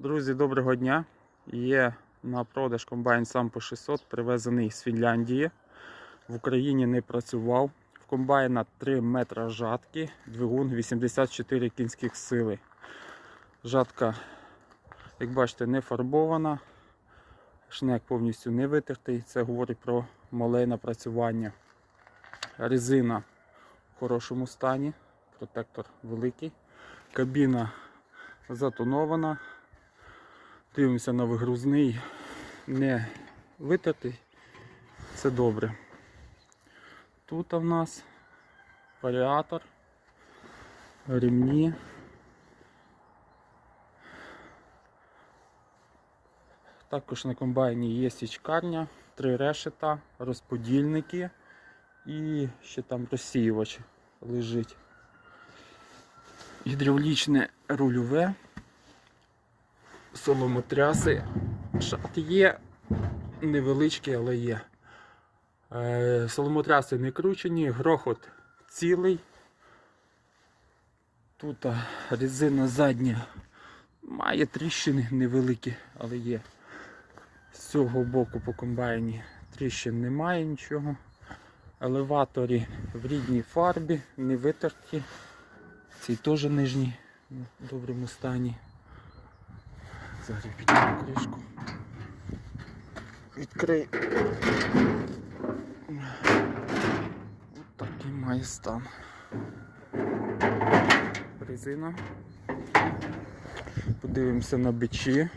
Друзі, доброго дня. Є на продаж комбайн Сампо 600, привезений з Фінляндії. В Україні не працював. В комбайна 3 метра жатки, двигун 84 кінських сили. Жатка, як бачите, не фарбована. Шнек повністю не витертий. Це говорить про мале напрацювання. Резина в хорошому стані, протектор великий. Кабіна затонована. Дивимося на вигрузний, не витертий. Це добре. Тут в нас варіатор, ремні. Також на комбайні є січкарня, три решета, розподільники і ще там розсіювач лежить. Гідравлічне рульове, соломотряси. Шат є, невеличкий, але є. Е, соломотряси не кручені, грохот цілий. Тут резина задня має тріщини невеликі, але є. З цього боку по комбайні тріщин немає нічого. Елеваторі в рідній фарбі, не витерті. Цей теж нижній в доброму стані. Зараз підніму кришку. Відкрий. Ось такий має стан. Резина. Подивимося на бичі.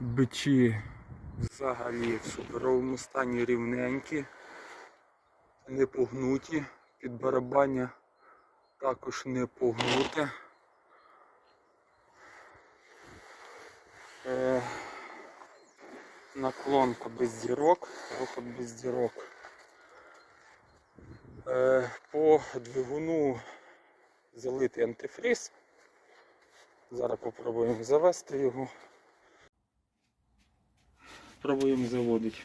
Бичі взагалі в суперовому стані рівненькі, не погнуті, під барабання також не погнуте. Е, наклонка без дірок, рухот без дірок. Е, по двигуну залитий антифриз. Зараз попробуємо завести його. Пробуємо заводити.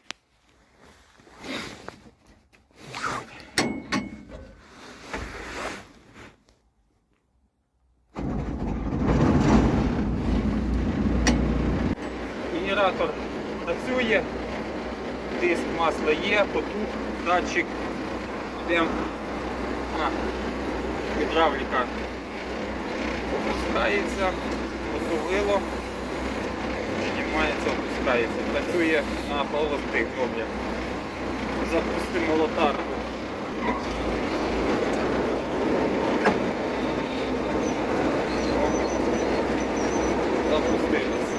Генератор працює, тиск масла є, потух, датчик, йдемо на гідравліка опускається, готовило, піднімається, опускається, працює на холостих добре. Запустимо лотарку. Запустилось.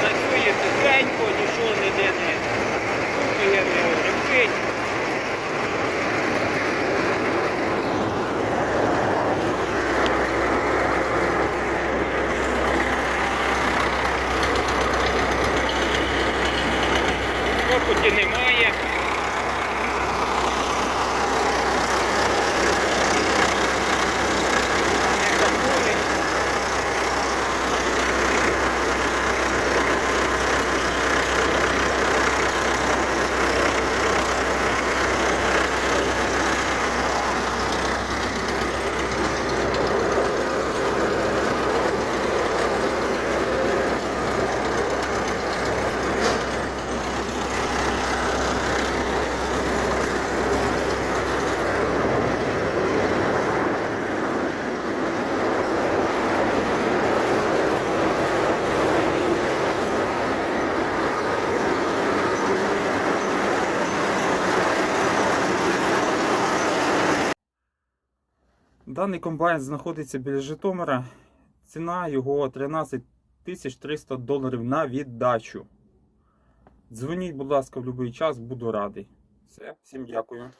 Працює тихенько, нічого ніде не стукає, не репить. Копоті немає. Не заходить. Даний комбайн знаходиться біля Житомира. Ціна його 13 300 доларів на віддачу. Дзвоніть, будь ласка, в будь-який час, буду радий. Все, всім дякую.